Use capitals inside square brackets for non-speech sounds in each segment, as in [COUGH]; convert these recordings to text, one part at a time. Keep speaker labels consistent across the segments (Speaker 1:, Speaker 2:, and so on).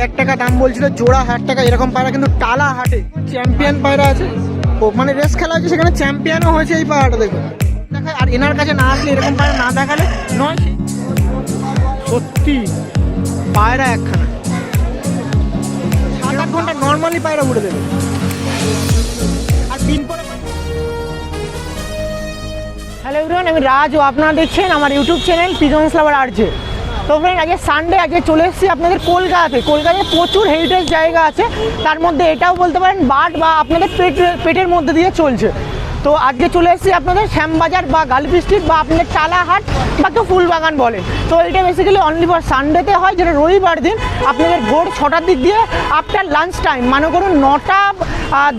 Speaker 1: হাজার টাকা দাম বলছিল, জোড়া হাজার টাকা, এরকম পায়রা কিন্তু টালা হাটে। চ্যাম্পিয়ন পায়রা আছে। ও মানে রেস খেলা হচ্ছে, সেখানে চ্যাম্পিয়নও হয়েছে এই পায়রাটা দেখুন দেখায়, আর এনার কাছে না আসলে এরকম পায়রা না দেখালে নয় সত্যি, পায়রা একখানা। সাত আট ঘণ্টা নর্মালি পায়রা উড়ে দেবে। আর দিন পরে হ্যালো এভরিওয়ান আমি রাজ, ও আপনারা দেখছেন আমার ইউটিউব চ্যানেল পিজন্স লাভার আর্জে তো ফ্রেন্ড আজকে সানডে আজকে চলে এসেছি আপনাদের কলকাতাতে। কলকাতায় প্রচুর হেরিটেজ জায়গা আছে। তার মধ্যে এটাও বলতে পারেন, বাট বা আপনাদের পেট, পেটের মধ্যে দিয়ে চলছে। তো আজকে চলে এসেছি আপনাদের শ্যামবাজার বা গালপি স্ট্রিট বা আপনাদের টালাহাট বা কেউ ফুলবাগান বলেন তো এটা বেসিক্যালি অনলি ফর সানডেতে হয়, যেটা রবিবার দিন। আপনাদের ভোর ছটার দিক দিয়ে আফটার লাঞ্চ টাইম মনে করুন নটা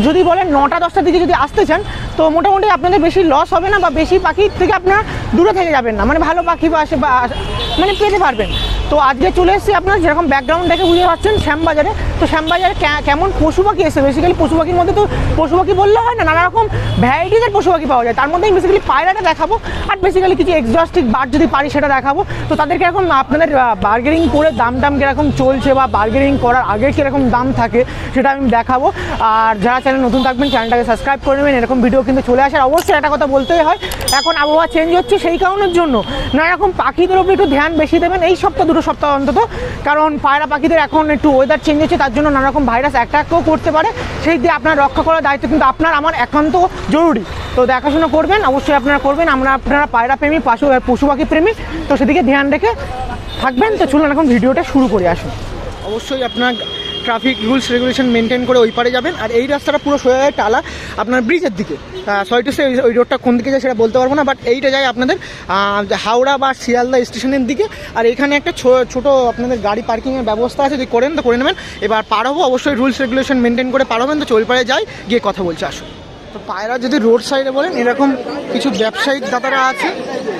Speaker 1: যদি বলেন নটা, দশটার দিকে যদি আসতে চান, তো মোটামুটি আপনাদের বেশি লস হবে না বা বেশি পাখির থেকে আপনারা দূরে থেকে যাবেন না। মানে ভালো পাখি বা মানে পেতে পারবেন। তো আজকে চলে এসেছি আপনারা যেরকম ব্যাকগ্রাউন্ড দেখে বুঝতে পারছেন শ্যামবাজারে। তো শ্যামবাজারে কেমন পশু পাখি এসে বেসিক্যালি পশু পাখির মধ্যে তো পশু পাখি বললে হয় না, নানা রকম ভ্যারাইটিসের পশু পাখি পাওয়া যায়। তার মধ্যে বেসিক্যালি পায়রাটা দেখাবো আর বেসিক্যালি কিছু এক্সস্টিক বার্ড যদি পারি সেটা দেখাবো। তো তাদেরকে এখন আপনাদের বার্গেনিং করে দাম টাম কীরকম চলছে বা বার্গেনিং করার আগে কীরকম দাম থাকে সেটা আমি দেখাবো। আর যারা চ্যানেল নতুন থাকবেন চ্যানেলটাকে সাবস্ক্রাইব করে নেবেন। এরকম ভিডিও কিন্তু চলে আসার অবশ্যই একটা কথা বলতেই হয়। এখন আবহাওয়া চেঞ্জ হচ্ছে সেই কারণের জন্য। নানা রকম পাখিদের উপর একটু ধ্যান বেশি দেবেন। এই সপ্তাহ দুটো সপ্তাহ অন্তত। কারণ পায়রা পাখিদের এখন একটু ওয়েদার চেঞ্জ হচ্ছে, তার জন্য নানারকম ভাইরাস অ্যাটাকও করতে পারে। সেই দিয়ে আপনার রক্ষা করার দায়িত্ব কিন্তু আপনার, আমার একান্ত জরুরি। তো দেখাশোনা করবেন, অবশ্যই আপনারা করবেন। আমরা, আপনারা পায়রা প্রেমী, পশু পশু পাখি প্রেমী। তো সেদিকে ধ্যান রেখে থাকবেন। তো চলুন এখন ভিডিওটা শুরু করে, আসুন। অবশ্যই আপনার ট্রাফিক রুলস রেগুলেশন মেনটেন করে ওই পারে যাবেন। আর এই রাস্তাটা পুরো সোজা যায় টালা আপনার ব্রিজের দিকে। সরি টু সে ওই রোডটা কোন দিকে যায় সেটা বলতে পারব না বাট এইটা যায় আপনাদের হাওড়া বা শিয়ালদা স্টেশনের দিকে। আর এখানে একটা ছোট আপনাদের গাড়ি পার্কিংয়ের ব্যবস্থা আছে, যদি করেন তো করে নেবেন। এবার পার হব, অবশ্যই রুলস রেগুলেশন মেনটেন করে পার হবেন, তো চলপাড়ে যাই, গিয়ে কথা বলছে, আসুন। তো পায়রা যদি রোড সাইডে বলেন, এরকম কিছু ব্যবসায়িক দাদারা আছে,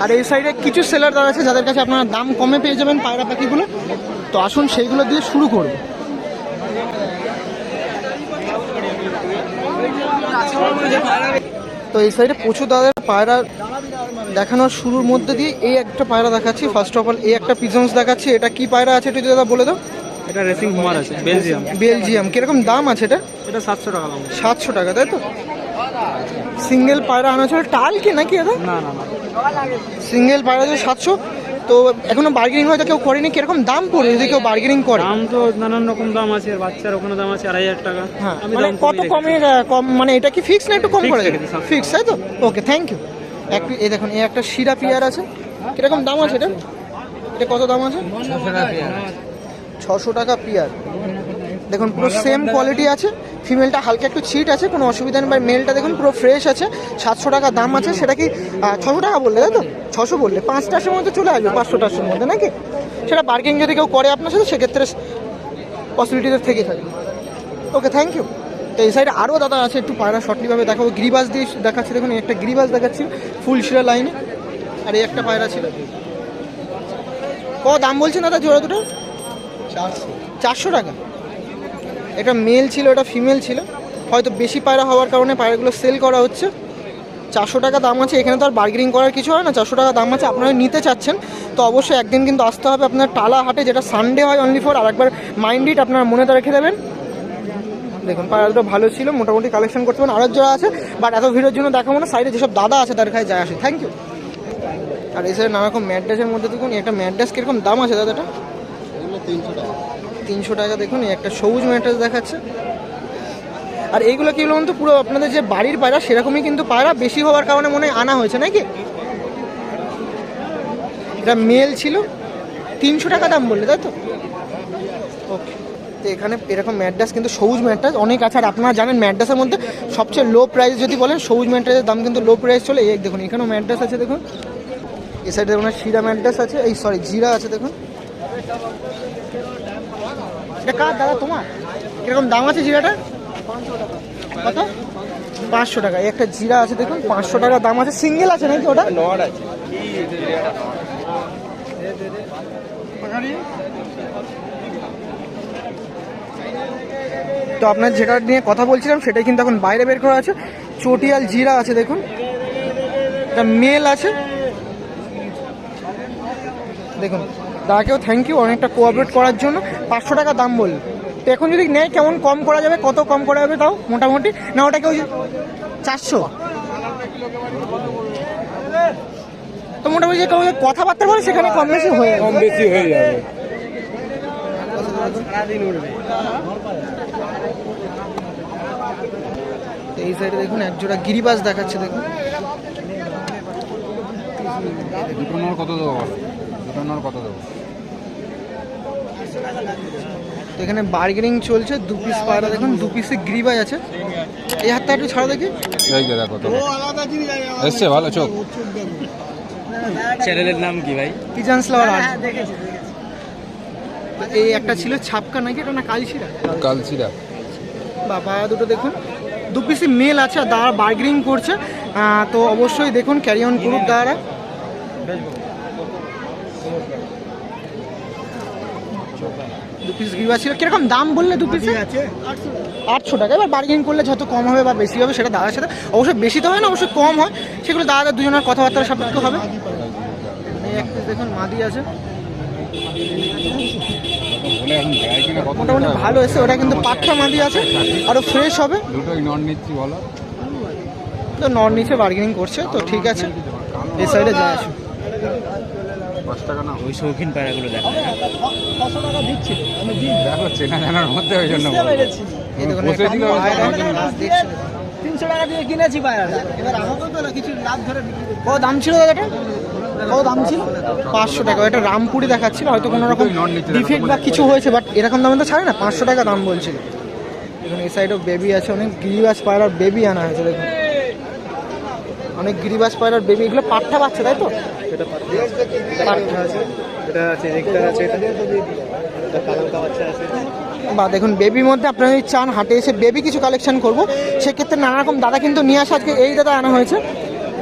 Speaker 1: আর এই সাইডে কিছু সেলার দাদা আছে, যাদের কাছে আপনারা দাম কমে পেয়ে যাবেন পায়রা পাখিগুলো। তো আসুন, সেইগুলো দিয়ে শুরু করব। তো এই সাইডে প্রচুর দাদার পায়রা দেখানোর শুরুর মধ্যে দিয়ে এই একটা পায়রা দেখাচ্ছি। ফার্স্ট অফ অল এই একটা পিজন্স দেখাচ্ছি। এটা কি পায়রা আছে একটু দাদা বলে দাও?
Speaker 2: এটা রেসিং কুমার আছে বেলজিয়াম।
Speaker 1: বেলজিয়াম। কীরকম দাম আছে এটা?
Speaker 2: এটা সাতশো টাকা দাম।
Speaker 1: সাতশো টাকা তাই তো? সিঙ্গেল পায়রা আনা ছিল টাল কি নাকি এটা?
Speaker 2: না না না।
Speaker 1: সিঙ্গেল পায়রা যে সাতশো তো এখনও বার্গেনিং হয়তো কেউ করেনি? কীরকম দাম পড়ে যদি কেউ বার্গেনিং করে?
Speaker 2: দাম তো নানান রকম দাম আছে আর বাচ্চার ওখানে দাম আছে আড়াই হাজার টাকা।
Speaker 1: হ্যাঁ
Speaker 2: আমি
Speaker 1: মানে কত কমে কম মানে এটা কি ফিক্স না একটু কম করে ফিক্স তাই তো? ওকে থ্যাংক ইউ এক এই দেখুন এই একটা শিরা পিয়ার আছে। কীরকম দাম আছে এটা? এটা কত দাম আছে? ছশো টাকা পিয়ার দেখুন পুরো সেম কোয়ালিটি আছে। ফিমেলটা হালকা একটু ছিট আছে কোনো অসুবিধা নেই বা মেলটা দেখুন পুরো ফ্রেশ আছে সাতশো টাকা দাম আছে সেটা কি ছশো টাকা বললে তাই তো? ছশো বললে পাঁচটার মধ্যে চলে আসবে পাঁচশোটার মধ্যে নাকি সেটা পার্কিং যদি কেউ করে আপনার সাথে সেক্ষেত্রে পসিবিলিটিদের থেকে থাকে। ওকে থ্যাংক ইউ তো এই সাইডে আরও দাদা আছে একটু পায়রা শর্টলিভাবে দেখাবো। গিরিবাস দিয়ে দেখাচ্ছি দেখুন একটা গিরিবাস দেখাচ্ছি ফুল শিরা লাইনে আর এই একটা পায়রা ছিল। ক দাম বলছেন দাদা জোড়া দুটো? চারশো টাকা। এটা মেল ছিল, এটা ফিমেল ছিল। হয়তো বেশি পায়রা হওয়ার কারণে পায়রাগুলো সেল করা হচ্ছে। চারশো টাকা দাম আছে, এখানে তো আর বার্গেনিং করার কিছু হয় না, চারশো টাকা দাম আছে, আপনারা নিতে চাচ্ছেন। তো অবশ্যই একদিন কিন্তু আসতে হবে আপনার টালা হাটে, যেটা সানডে হয় অনলি ফর আর একবার মাইন্ডিট আপনার মনে রেখে দেবেন। দেখুন পায়রাটা ভালো ছিল, মোটামুটি কালেকশন করতে পারেন আরও যারা আছে বাট এত ভিড়ের জন্য দেখাবো না সাইডে যেসব দাদা আছে, তাদের কাছে যায় আসে। থ্যাংক ইউ আর এছাড়া নানা রকম ম্যাড্রেসের মধ্যে দেখুন, একটা ম্যাড্রেস কীরকম দাম আছে দাদাটা তিনশো টাকা। তিনশো টাকা দেখুন একটা সবুজ ম্যাট্রেস দেখাচ্ছে। আর এইগুলো কি বলুন তো, পুরো আপনাদের যে বাড়ির পায়রা, সেরকমই কিন্তু পায়রা, বেশি হওয়ার কারণে মনে আনা হয়েছে, নাকি? এটা মেল ছিল, তিনশো টাকা দাম বললে, তাই তো? ওকে তো এখানে এরকম ম্যাড্রাস কিন্তু সবুজ ম্যাড্রাস অনেক আছে, আর আপনারা জানেন ম্যাড্রাসের মধ্যে সবচেয়ে লো প্রাইস যদি বলেন, সবুজ ম্যাড্রাসের দাম কিন্তু লো প্রাইস চলে, এই দেখুন, এখানেও ম্যাড্রাস আছে, দেখুন। এ সাইডে দেখুন শিরা ম্যাড্রাস আছে, এই সরি জিরা আছে, দেখুন। এটা কার দাদা তোমার? কীরকম দাম আছে জিরাটা কত? পাঁচশো টাকা। একটা জিরা আছে, দেখুন, পাঁচশো টাকা দাম আছে। সিঙ্গেল আছে নাকি ওটা? তো আপনার যেটা নিয়ে কথা বলছিলাম, সেটাই কিন্তু এখন বাইরে বের করা আছে। চটিয়াল জিরা আছে, দেখুন। এটা মেল আছে। দেখুন দাদাকেও থ্যাংক ইউ অনেকটা কোঅপারেট করার জন্য। পাঁচশো টাকা দাম বলল। তো এখন যদি নেয় কেমন কম করা যাবে কত কম করা যাবে তাও মোটামুটি? না ওটা কেউ চারশো। তো মোটামুটি যে কথাবার্তা বলে সেখানে কম বেশি হয়ে
Speaker 3: কম বেশি হয়ে যাবে।
Speaker 1: এই সাইডে দেখুন এক জোড়া গিরিবাস দেখাচ্ছে দেখুন।
Speaker 3: দুটো কত দেবো? বলো? দুটো কত দেবো।
Speaker 1: তো এখানে বার্গেনিং চলছে দু পিস পায়রা দেখুন দু পিসে গিরিবাজ আছে। এই হাতটা একটু ছাড়া দেখি।
Speaker 3: এই যে দেখো এসছে ভালো চোখ।
Speaker 2: চ্যানেলের নাম কি ভাই?
Speaker 1: পিজান্স লাওয়ার আর এই একটা ছিল ছাপকা নাকি? এটা না কালশিরা?
Speaker 3: কালচিরা
Speaker 1: বাবা দুটো দেখুন। দু পিসি মেল আছে আর দাঁড়া বার্গেনিং করছে। তো অবশ্যই দেখুন ক্যারি অন করুক দাঁড়া দু পিস গিরিবাজ ছিল কীরকম দাম বললে দু পিস আছে। আটশো টাকা। এবার বার্গেনিং করলে যত কম হবে বা বেশি হবে সেটা দাদার সাথে। অবশ্যই বেশি তো হয় না অবশ্যই কম হয়। সেগুলো দাদাদের দুজনের কথাবার্তার সাপেক্ষ হবে। দেখুন মাদি আছে।
Speaker 3: বলে এখন দেয় কিনা কত
Speaker 1: মোটামুটি ভালো এসে ওটা কিন্তু পাট্টা মাদি আছে। আরও ফ্রেশ হবে।
Speaker 3: দুটোই নন নিচ্ছি বলো।
Speaker 1: তো নর নিচে বার্গেনিং করছে তো ঠিক আছে। এই সাইডে যায় আসুন
Speaker 2: ওই শৌখিন পায়রাগুলো দেখো।
Speaker 3: দেখো চেনা জানার মধ্যে ওই জন্য বলব।
Speaker 1: এই দেখুন
Speaker 3: বসে
Speaker 1: একটা
Speaker 3: ছিল
Speaker 1: পায়রা, দেখছেন।
Speaker 4: তিনশো টাকা দিয়ে কিনেছি পায়রাটা। এবার আমাকেও তো কিছু লাভ ধরে বিক্রি
Speaker 1: দাম ছিল দাদা এটা কত দাম ছিল? পাঁচশো টাকা। এটা রামপুরি দেখাচ্ছিল হয়তো কোনো রকম ডিফেক্ট বা কিছু হয়েছে বাট এরকম দামে তো ছাড়ে না পাঁচশো টাকা দাম বলছিল। দেখুন এই সাইডেও বেবি আছে অনেক গিরিবাস পায়রার বেবি আনা হয়েছে দেখুন। অনেক গিরিবাস পায়রার বেবি এগুলো পাঠা পাচ্ছে তাই তো? পাঠা আছে
Speaker 4: এটা আছে একটা আছে এটা এটা কালাঙ্কা বাচ্চা আছে।
Speaker 1: বা দেখুন বেবির মধ্যে আপনারা যদি চান হাটে এসে বেবি কিছু কালেকশন করব সেক্ষেত্রে নানা রকম দাদা কিন্তু নিয়ে আসা আজকে এই দাদা আনা হয়েছে।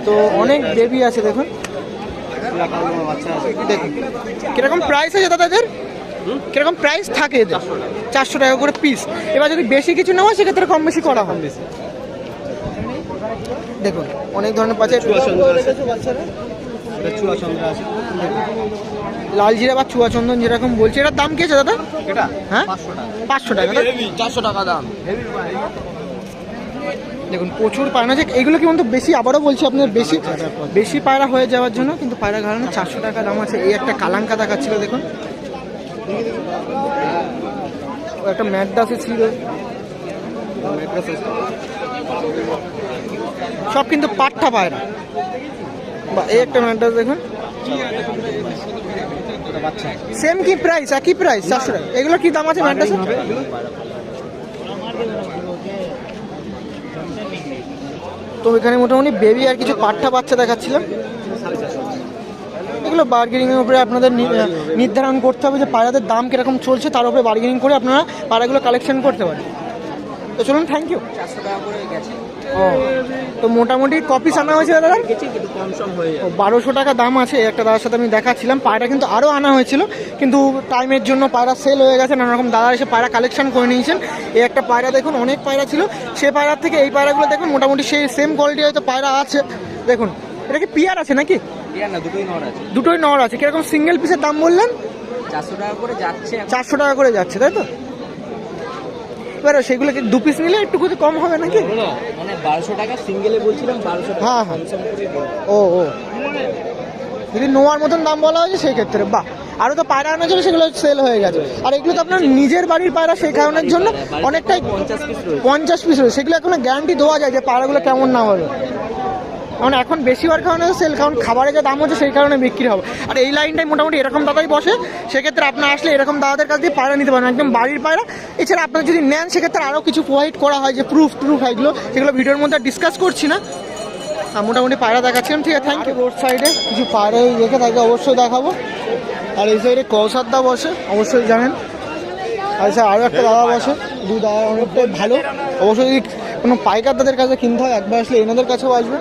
Speaker 1: তো অনেক বেবি আছে দেখুন। দেখুন কীরকম প্রাইস আছে দাদাদের? কীরকম প্রাইস থাকে এদের? চারশো টাকা। করে পিস এবার যদি বেশি কিছু নেওয়া সেক্ষেত্রে কম বেশি করা হবে দেখুন অনেক ধরনের পাচ্ছে। লাল জিরা বা চুয়া চন্দন যেরকম বলছে এটার দাম কি আছে দাদা?
Speaker 4: এটা?
Speaker 1: হ্যাঁ?
Speaker 4: পাঁচশো টাকা। চারশো টাকা দাম।
Speaker 1: দেখুন প্রচুর পায়রা আছে। এগুলো কি বলতো বেশি আবারও বলছি আপনার বেশি বেশি পায়রা হয়ে যাওয়ার জন্য কিন্তু পায়রা ঘাড়ানো চারশো টাকা দাম আছে। এই একটা কালাঙ্কা দেখাচ্ছিল দেখুন। একটা ম্যাডাসে ছিল। সব কিন্তু পাট্টা পায়রা। বা এই একটা ম্যাডাস দেখুন। সেম কি প্রাইস একই প্রাইস চারশো টাকা। এগুলো কি দাম আছে ম্যাডাসে তো এখানে মোটামুটি বেবি আর কিছু পাঠা বাচ্চা দেখাচ্ছিলাম। এগুলো বার্গেনিংয়ের উপরে আপনাদের নি- নির্ধারণ করতে হবে যে পায়রাদের দাম কীরকম চলছে, তার উপরে বার্গেনিং করে আপনারা পায়রাগুলো কালেকশন করতে পারেন। তো চলুন থ্যাংক ইউ ও। তো মোটামুটি কপিস আনা হয়েছে দাদা? বারোশো টাকা দাম আছে একটা দাদার সাথে আমি দেখাচ্ছিলাম। পায়রা কিন্তু আরও আনা হয়েছিল কিন্তু টাইমের জন্য পায়রা সেল হয়ে গেছে নানা রকম দাদা এসে পায়রা কালেকশন করে নিয়েছেন। এই একটা পায়রা দেখুন অনেক পায়রা ছিল। সে পায়রার থেকে এই পায়রাগুলো দেখুন মোটামুটি সেই সেম কোয়ালিটি হয়তো পায়রা আছে। দেখুন এটা কি পিয়ার আছে নাকি?
Speaker 4: দুটোই নর আছে।
Speaker 1: কীরকম সিঙ্গেল পিসের দাম বললেন?
Speaker 4: চারশো টাকা করে যাচ্ছে।
Speaker 1: চারশো টাকা করে যাচ্ছে তাই তো? এবারে সেগুলো কি দু পিস নিলে একটু কম হবে নাকি?
Speaker 4: বারোশো টাকা সিঙ্গেলে বলছিলাম বারোশো
Speaker 1: হ্যাঁ হ্যাঁ। ও ও। যদি নোয়ার মতন দাম বলা হয়েছে সেই ক্ষেত্রে বাহ। আরও তো পায়রা আনা ছিল সেগুলো সেল হয়ে গেছে। আর এগুলো তো আপনার নিজের বাড়ির পায়রা সেই কারণের জন্য অনেকটাই
Speaker 4: পঞ্চাশ পিস
Speaker 1: পঞ্চাশ পিস রয়েছে। সেগুলো এখন গ্যারান্টি দেওয়া যায় যে পায়রাগুলো কেমন না হবে। কারণ এখন বেশি হওয়ার কারণে সেল কারণ খাবারের যে দাম হচ্ছে সেই কারণে বিক্রি হবে। আর এই লাইনটাই মোটামুটি এরকম দাদাই বসে, সেক্ষেত্রে আপনার আসলে এরকম দাদাদের কাছ দিয়ে পায়রা নিতে পারেন, একদম বাড়ির পায়রা। এছাড়া আপনার যদি নেন, সেক্ষেত্রে আরও কিছু প্রোভাইড করা হয়, যে প্রুফ ট্রুফ এগুলো, সেগুলো ভিডিওর মধ্যে ডিসকাস করছি না। আর মোটামুটি পায়রা দেখাচ্ছিলাম, ঠিক আছে থ্যাংক ইউ রোড সাইডে কিছু পায়রা রেখে থাকে অবশ্যই দেখাবো। আর এই সাইডে কৌসাদদা বসে, অবশ্যই জানেন। আর স্যার আরও একটা দাদা বসে, দু দাদা অনেকটাই ভালো। অবশ্যই যদি কোনো পাইকার দাদের কাছে কিনতে হয়, একবার আসলে এনাদের কাছেও আসবে।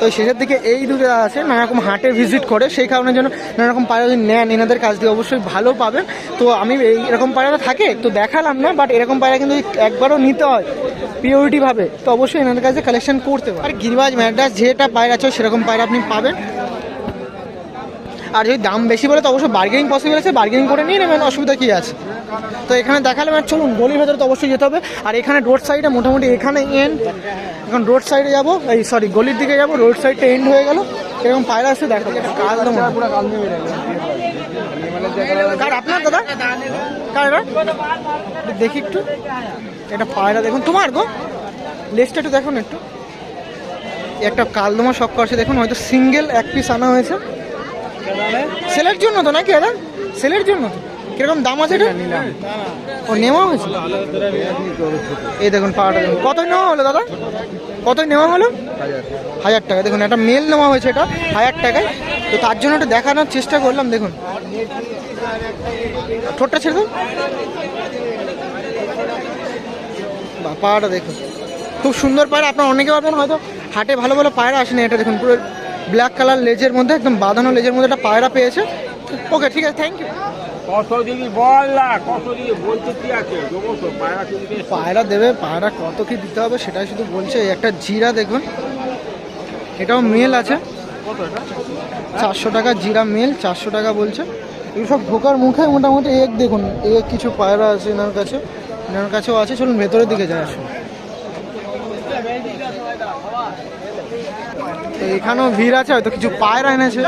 Speaker 1: তো শেষের দিকে এই দুটো আছে, নানারকম হাটে ভিজিট করে, সেই কারণে জন্য নানারকম পায়রা যদি নেন, এনাদের কাছ দিয়ে অবশ্যই ভালো পাবেন। তো আমি এই এরকম পায়রা থাকে তো দেখালাম না বাট এরকম পায়রা কিন্তু একবারও নিতে হয় পিওরিটিভাবে তো অবশ্যই এনাদের কাছে কালেকশন করতে হবে আর গিরিবাজ ম্যাড্রাস যেটা পায়রা আছে, সেরকম পায়রা আপনি পাবেন। আর যদি দাম বেশি বলে, তো অবশ্যই বার্গেনিং পসিবল আছে। বার্গেনিং করে নিয়ে নেবেন, অসুবিধা কী আছে? তো এখানে দেখালাম, আর চলুন, গলির ভেতরে তো অবশ্যই যেতে হবে। আর এখানে রোড সাইডে মোটামুটি এখানে এন্ড এখন রোড সাইডে যাব, এই সরি গলির দিকে যাব রোড সাইডটা এন্ড হয়ে গেল। এরকম পায়রা আসছে দেখো কাল তো মনে। কার, আপনার দাদা? কার? দেখি একটু। এটা পায়রা, দেখুন, তোমার গো। লেসটা একটু দেখুন একটু। একটা কালদমা শখ করছে, দেখুন, হয়তো সিঙ্গেল এক পিস আনা হয়েছে। সেলের জন্য তো নাকি দাদা? সেলের জন্য তো। কীরকম দাম আছে এটা? ও নেওয়া হয়েছে? এই দেখুন পাড়াটা দেখুন। কত নেওয়া হলো দাদা? কত নেওয়া হলো? হাজার টাকা। দেখুন একটা মেল নেওয়া হয়েছে এটা হাজার টাকায়। তো তার জন্য একটু দেখানোর চেষ্টা করলাম দেখুন। ঠোঁটটা ছেড়ে বাহ, পায়রাটা দেখুন। খুব সুন্দর পায়রা আপনার অনেকে ভাববেন হয়তো। হাটে ভালো ভালো পায়রা আসেনি এটা দেখুন পুরো ব্ল্যাক কালার লেজের মধ্যে একদম বাঁধানো লেজের মধ্যে একটা পায়রা পেয়েছে। ওকে ঠিক আছে থ্যাংক ইউ
Speaker 5: পায়রা
Speaker 1: দেবে পায়রা কত কি দিতে হবে সেটাই শুধু বলছে একটা জিরা দেখুন। এটাও মেল আছে। চারশো টাকা জিরা মেল চারশো টাকা বলছে। এই সব ঢোকার মুখে মোটামুটি এক দেখুন এক কিছু পায়রা আছে এনার কাছে। এনার কাছেও আছে চলুন ভেতরের দিকে যায় আসুন। তো এখানেও ভিড় আছে হয়তো কিছু পায়রা এনেছে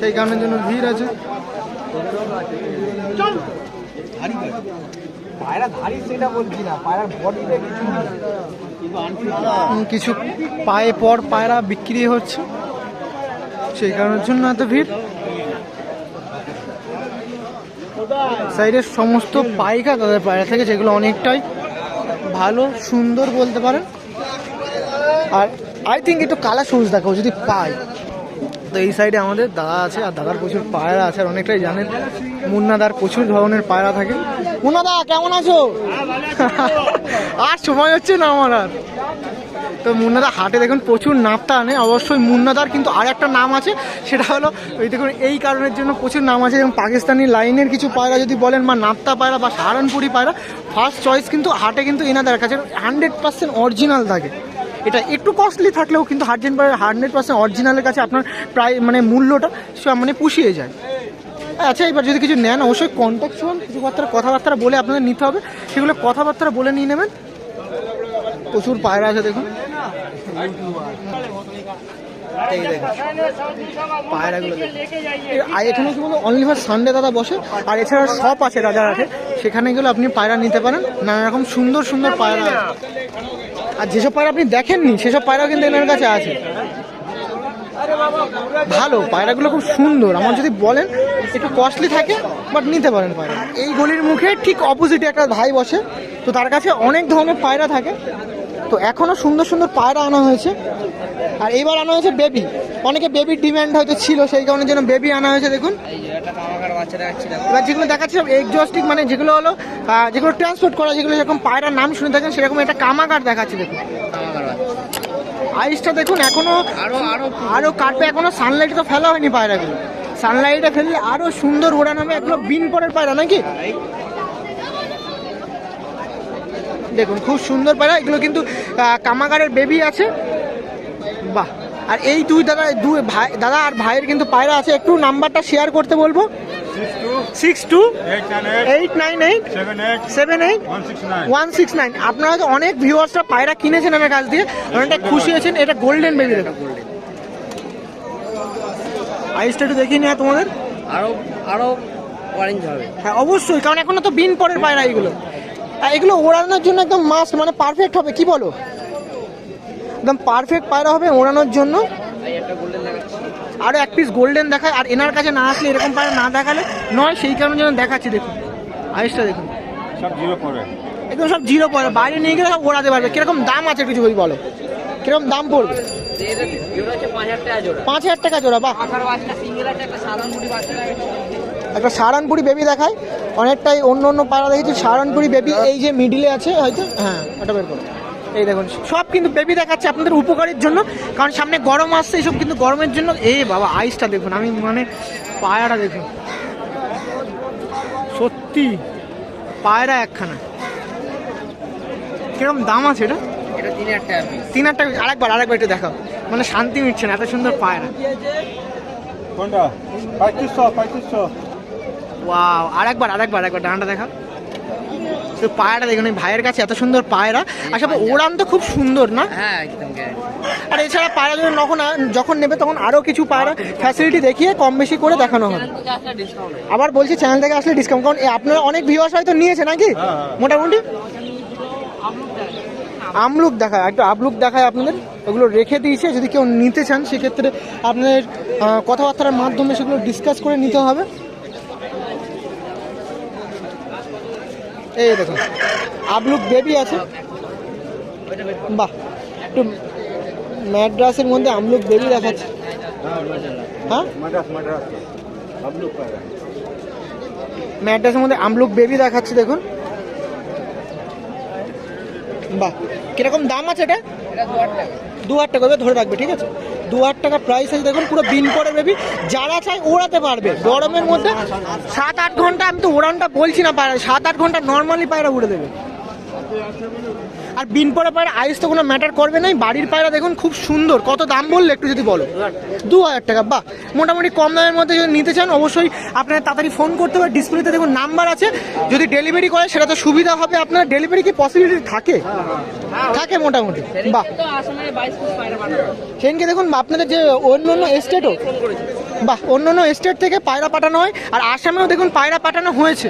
Speaker 1: সেই কারণের জন্য ভিড় আছে।
Speaker 4: কিছু
Speaker 1: পায়ে পর পায়রা বিক্রি হচ্ছে সেই কারণের জন্য এত ভিড়। সাইডের সমস্ত পাইকা তাদের পায়রা থেকে যেগুলো অনেকটাই ভালো সুন্দর বলতে পারেন। আর আই থিঙ্ক একটু কালা সবুজ দেখাও, যদি পাই। তো এই সাইডে আমাদের দাদা আছে, আর দাদার প্রচুর পায়রা আছে, আর অনেকটাই জানেন, মুন্নাদার প্রচুর ধরনের পায়রা থাকে। মুন্নাদা, কেমন আছো? [LAUGHS] আর সময় হচ্ছে না আমার আর। তো মুন্নাদা হাটে দেখুন প্রচুর নাপতা আনে, অবশ্যই মুন্নাদার কিন্তু আর একটা নাম আছে, সেটা হলো, ওই দেখুন, এই কারণের জন্য প্রচুর নাম আছে যেমন পাকিস্তানি লাইনের কিছু পায়রা যদি বলেন, বা নাপতা পায়রা, বা সাহারানপুরি পায়রা ফার্স্ট চয়েস কিন্তু হাটে কিন্তু এনাদের কাছে হান্ড্রেড পার্সেন্ট অরিজিনাল থাকে। এটা একটু কস্টলি থাকলেও কিন্তু হার্জেন হান্ড্রেড পার্সেন্ট অরিজিনালের কাছে আপনার প্রায় মানে মূল্যটা মানে পুষিয়ে যায়। আচ্ছা এবার যদি কিছু নেন, অবশ্যই কন্ট্যাক্টুয়াল কিছু কথাবার্তা বলে আপনাদের নিতে হবে। সেগুলো কথাবার্তা বলে নিয়ে নেবেন। প্রচুর পায়রা আছে, দেখুন। পায়রাগুলো এখানে কি বলব অনলি সানডে দাদা বসে। আর এছাড়া শপ আছে রাজারহাটে। সেখানে গেলে আপনি পায়রা নিতে পারেন। নানা রকম সুন্দর সুন্দর পায়রা আছে। আর যেসব পায়রা আপনি দেখেননি, সেসব পায়রাও কিন্তু এনার কাছে আছে। ভালো, পায়রাগুলো খুব সুন্দর। আমার যদি বলেন, একটু কস্টলি থাকে বাট নিতে পারেন পায়রা। এই গলির মুখে ঠিক অপোজিটে একটা ভাই বসে, তো তার কাছে অনেক ধরনের পায়রা থাকে। তো এখনও সুন্দর সুন্দর পায়রা আনা হয়েছে। আর এইবার আনা হয়েছে বেবি অনেকে বেবির ডিম্যান্ড হয়তো ছিল, সেই কারণের জন্য বেবি আনা হয়েছে, দেখুন। এবার যেগুলো দেখাচ্ছিলাম মানে যেগুলো হলো যেগুলো ট্রান্সপোর্ট করা যেগুলো যেরকম পায়রার নাম শুনে থাকেন সেরকম একটা দেখাচ্ছি দেখুন। আইসটা দেখুন এখনও আরও আরও আরও কাটবে এখনও সানলাইটে তো ফেলা হয়নি পায়রাগুলো। সানলাইটে ফেললে আরও সুন্দর ওড়ান হবে এগুলো বিন পরের পায়রা নাকি? দেখুন খুব সুন্দর পায়রা এগুলো কিন্তু কামাগারের বেবি আছে। আর এই দুই দাদা দুই ভাই দাদা আর ভাইয়ের কিন্তু পায়রা আছে। একটু নাম্বারটা শেয়ার করতে বলব। Six two eight nine eight seven eight one six nine আপনারা তো অনেক ভিউয়ার্সরা পায়রা কিনেছেন আমার কাছ দিয়ে। অনেকটা খুশি হয়েছেন। এটা গোল্ডেন বেবি দেখো। আইসটা একটু দেখিয়ে নেওয়া তোমাদের।
Speaker 4: আরও আরও অরেঞ্জ হবে।
Speaker 1: হ্যাঁ অবশ্যই কারণ এখনও তো বিন পরের পায়রা এগুলো। এগুলো ওড়ানোর জন্য একদম মাস্ট মানে পারফেক্ট হবে। কি বলো? একদম পারফেক্ট পায়রা হবে ওড়ানোর জন্য। আরও এক পিস গোল্ডেন দেখায় আর এনার কাছে না আসলে এরকম পায়রা না দেখালে নয় সেই কারণে যেন দেখাচ্ছি দেখুন। আইসটা দেখুন।
Speaker 5: সব জিরো পড়ে।
Speaker 1: একদম সব জিরো পড়ে। বাইরে নিয়ে গেলে সব ওড়াতে পারবে। কীরকম দাম আছে কিছু ওই বলো? কীরকম দাম পড়বে?
Speaker 4: পাঁচ হাজার টাকা জোড়া লাগে
Speaker 1: একটা সারানপুরি বেবি দেখায়। অনেকটাই অন্য অন্য পাড়া দেখেছি। সারানপুরি বেবি এই যে মিডিলে আছে হয়তো? হ্যাঁ ওটা বের করো। এই দেখুন সব কিন্তু বেবি দেখাচ্ছে আপনাদের উপকারের জন্য। কারণ সামনে গরম আসছে এইসব কিন্তু গরমের জন্য। এ বাবা আইসটা দেখুন আমি মানে পায়রাটা দেখুন। সত্যি পায়রা একখানা। কীরকম দাম আছে এটা?
Speaker 4: এটা তিন হাজার টাকা
Speaker 1: আরেকবার আরেকবার একটু দেখাও। মানে শান্তি মিটছে না এত সুন্দর পায়রা।
Speaker 3: কোনটা? পঁয়ত্রিশশো পঁয়ত্রিশশো।
Speaker 1: ওয়াও আরেকবার আরেকবার আরেকবার ডানাটা দেখা তো পায়রা দেখুন ভাইয়ের কাছে এত সুন্দর পায়রা। আসলে ওড়ান তো খুব সুন্দর না?
Speaker 4: হ্যাঁ একদম
Speaker 1: আর এছাড়া পায়রা যখন যখন যখন নেবে তখন আরও কিছু পায়রা ফ্যাসিলিটি দেখিয়ে কম বেশি করে দেখানো হবে। আবার বলছি চ্যানেল থেকে আসলে ডিসকাউন্ট কারণ আপনারা অনেক ভিউয়ার্স হয়তো নিয়েছে নাকি? মোটামুটি? আমলুক দেখায়। একটু আমলুক দেখায় আপনাদের। ওগুলো রেখে দিয়েছে যদি কেউ নিতে চান সেক্ষেত্রে আপনাদের কথাবার্তার মাধ্যমে সেগুলো ডিসকাস করে নিতে হবে। এই দেখুন আবলুক বেবি আছে। বাহ একটু ম্যাড্রাসের মধ্যে আমলুক বেবি দেখাচ্ছে। হ্যাঁ? ম্যাড্রাসের মধ্যে আমলুক বেবি দেখাচ্ছে দেখুন। বাহ কীরকম দাম আছে এটা? দু হাজার টাকা। ধরে রাখবে ঠিক আছে? দু হাজার টাকা প্রাইস আছে, দেখুন, পুরো বিন পরে বেবি যারা চায় ওড়াতে পারবে। গরমের মধ্যে সাত আট ঘণ্টা, আমি তো ওড়ানটা বলছি না সাত আট ঘণ্টা নর্মালি পায়রা উড়ে দেবে। আর বিন পরে পায়রা আইস তো কোনো ম্যাটার করবে না। বাড়ির পায়রা দেখুন খুব সুন্দর। কত দাম বললে একটু যদি বলো? দু হাজার টাকা। বাহ, মোটামুটি কম দামের মধ্যে যদি নিতে চান, অবশ্যই আপনার তাড়াতাড়ি ফোন করতে হবে ডিসপ্লেতে দেখুন নাম্বার আছে। যদি ডেলিভারি করে, সেটা তো সুবিধা হবে। আপনার ডেলিভারি কি পসিবিলিটি থাকে? থাকে মোটামুটি। বাহ। সেদিনকে দেখুন, আপনাদের যে অন্য অন্য স্টেটও বাহ অন্য অন্য স্টেট থেকে পায়রা পাঠানো হয়। আর আসামেও দেখুন পায়রা পাঠানো হয়েছে।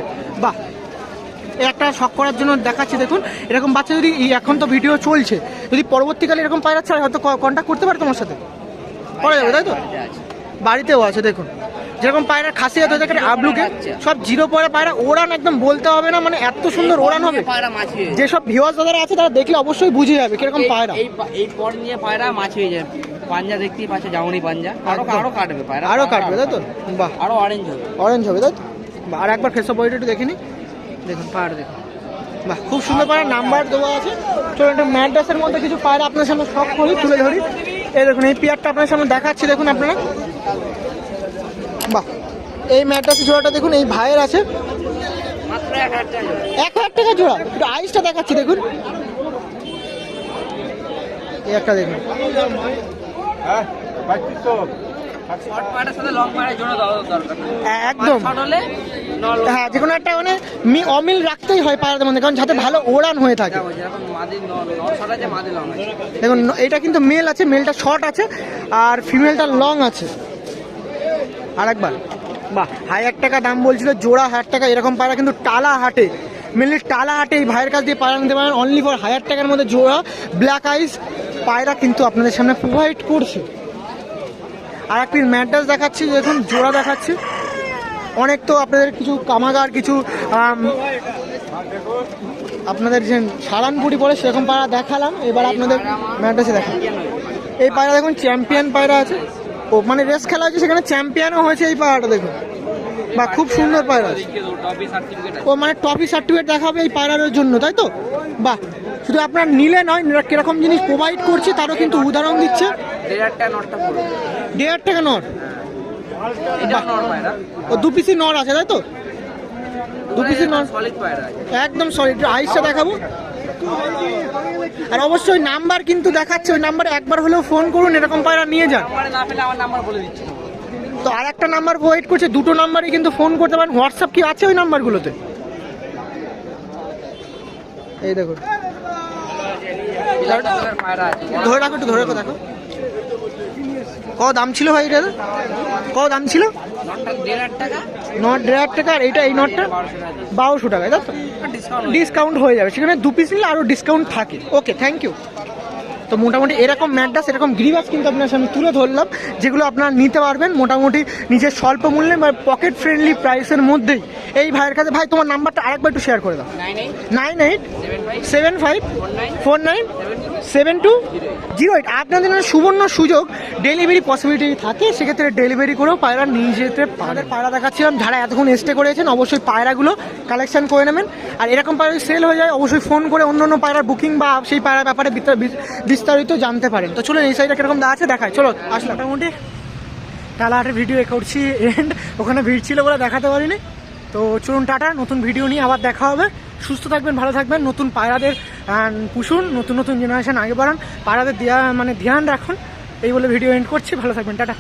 Speaker 1: একটা শখ করার জন্য দেখাচ্ছি দেখুন। এরকম বাচ্চা যদি এখন তো ভিডিও চলছে যদি পরবর্তীকালে এরকম পায়রা ছাড়া হয়তো কন্ট্যাক্ট করতে পারে তোমার সাথে। করা যাবে তাই তো? বাড়িতেও আছে দেখুন। যেরকম পায়রা খাসি আছে দেখেন আবলুকে সব জিরো পরে পায়রা ওড়ান একদম বলতে হবে না মানে এত সুন্দর ওড়ান হবে।
Speaker 4: পায়রা।
Speaker 1: যেসব ভিওয়ার্স দাদারা আছে তারা দেখলে অবশ্যই বুঝে যাবে কীরকম পায়রা।
Speaker 4: এই পর নিয়ে পায়রা মাছ হয়ে যাবে পাঞ্জা দেখতেই পাচ্ছে জামনি পাঞ্জা।
Speaker 1: আরও
Speaker 4: আরও কাটবে পায়রা।
Speaker 1: আরও কাটবে তাই তো? বাহ।
Speaker 4: আরও অরেঞ্জ হবে।
Speaker 1: অরেঞ্জ হবে তাই তো? আর একবার ফেস বইটা একটু দেখে দেখুন পায়রা দেখুন। বাহ খুব সুন্দর পায়রা নাম্বার দেওয়া আছে। চলুন একটা ম্যাড্রাসের মধ্যে কিছু পায়রা আপনার সামনে শখ করি তুলে ধরি। এই দেখুন এই পেয়ারটা আপনার সামনে দেখাচ্ছি দেখুন আপনারা। বাহ এই ম্যাড্রাসের জোড়াটা দেখুন এই ভাইয়ের আছে।
Speaker 4: এক হাজার টাকা
Speaker 1: এক হাজার টাকা জোড়া একটু আইসটা দেখাচ্ছি দেখুন। এই একটা দেখুন।
Speaker 3: হ্যাঁ
Speaker 4: নেই।
Speaker 1: একদম। হ্যাঁ যে কোনো একটা মানে অমিল রাখতেই হয় পায়রাদের মধ্যে কারণ যাতে ভালো ওড়ান হয়ে থাকে। দেখুন এটা কিন্তু মেল আছে মেলটা শর্ট আছে আর ফিমেলটা লং আছে। আর একবার বাহ হাজার টাকা দাম বলছিল জোড়া হাজার টাকা এরকম পায়রা কিন্তু টালা হাটে। মেনলি টালা হাটে এই ভাইয়ের কাছ দিয়ে পায়রা নিতে পারেন। অনলি ফর হাজার টাকার মধ্যে জোড়া ব্ল্যাক আইস পায়রা কিন্তু আপনাদের সামনে প্রোভাইড করছে। আর একটি ম্যাড্রাস দেখাচ্ছি, দেখুন, জোড়া দেখাচ্ছি। অনেক তো আপনাদের কিছু কামাগার, কিছু আপনাদের যে সারানপুরি পরে সেরকম পায়রা দেখালাম, এবার আপনাদের ম্যাড্রাসে দেখান এই পায়রা দেখুন, চ্যাম্পিয়ন পায়রা আছে। ও মানে রেস খেলা হচ্ছে সেখানে চ্যাম্পিয়নও হয়েছে এই পায়রাটা, দেখুন। বা খুব সুন্দর পায়রা আছে। ও মানে টপি সার্টিফিকেট দেখাবে এই পায়রার জন্য, তাই তো? বাহ, শুধু আপনার নিলে নয় কীরকম জিনিস প্রোভাইড করছে, তারও কিন্তু উদাহরণ দিচ্ছে।
Speaker 4: দেড় টাকা নর।
Speaker 1: ও দু পিসি নট আছে তাই তো? দু পিসি
Speaker 4: পায়রা। আছে
Speaker 1: একদম সলিড আইসটা দেখাবো। আর অবশ্যই নাম্বার কিন্তু দেখাচ্ছে। ওই নাম্বারে একবার হলেও ফোন করুন এরকম পায়রা নিয়ে যান। তো আর একটা নাম্বার প্রোভাইড করছে। দুটো নাম্বারই কিন্তু ফোন করতে পারেন। হোয়াটসঅ্যাপ কি আছে ওই নাম্বারগুলোতে এই দেখুন। ধরে রাখো একটু ধরে রাখো দেখো। কত দাম ছিল ভাই এটা ক দাম ছিল? নট দেড় হাজার টাকা। আর এইটা এই নটটা
Speaker 4: বারোশো টাকা
Speaker 1: তাই তো?
Speaker 4: ডিসকাউন্ট
Speaker 1: ডিসকাউন্ট হয়ে যাবে। সেখানে দু পিস নিলে আরও ডিসকাউন্ট থাকে। ওকে থ্যাংক ইউ তো মোটামুটি এরকম ম্যাড্রাস এরকম গ্রিবাস কিন্তু আপনার সামনে তুলে ধরলাম যেগুলো আপনারা নিতে পারবেন মোটামুটি নিজের স্বল্প মূল্যে বা পকেট ফ্রেন্ডলি প্রাইসের মধ্যেই। এই ভাইয়ের কাছে ভাই তোমার নাম্বারটা আরেকবার একটু শেয়ার করে দাও।
Speaker 4: Nine eight seven five four nine
Speaker 1: seven two zero eight আপনাদের সুবর্ণ সুযোগ ডেলিভারি পসিবিলিটি থাকে সেক্ষেত্রে ডেলিভারি করেও পায়রা নিয়ে যেতে পায়রা দেখাচ্ছিলাম যারা এতক্ষণ স্টে করেছেন অবশ্যই পায়রাগুলো কালেকশন করে নেবেন। আর এরকম পায়রা সেল হয়ে যায় অবশ্যই ফোন করে অন্য অন্য পায়রার বুকিং বা সেই পায়রার ব্যাপারে বিস্তারিত জানতে পারেন। তো চলুন, এই সাইডে কীরকম আছে দেখায় চলো আসলে মোটামুটি টালাহাটের ভিডিও করছি এন্ড ওখানে ভিড় ছিল বলে দেখাতে পারিনি। তো চলুন, টাটা, নতুন ভিডিও নিয়ে আবার দেখা হবে। সুস্থ থাকবেন, ভালো থাকবেন, নতুন পায়রাদের পুষুন, নতুন নতুন জেনারেশান আগে বাড়ান, পায়রাদের দেওয়া মানে ধ্যান রাখুন। এই বলে ভিডিও এন্ড করছি, ভালো থাকবেন, টাটা।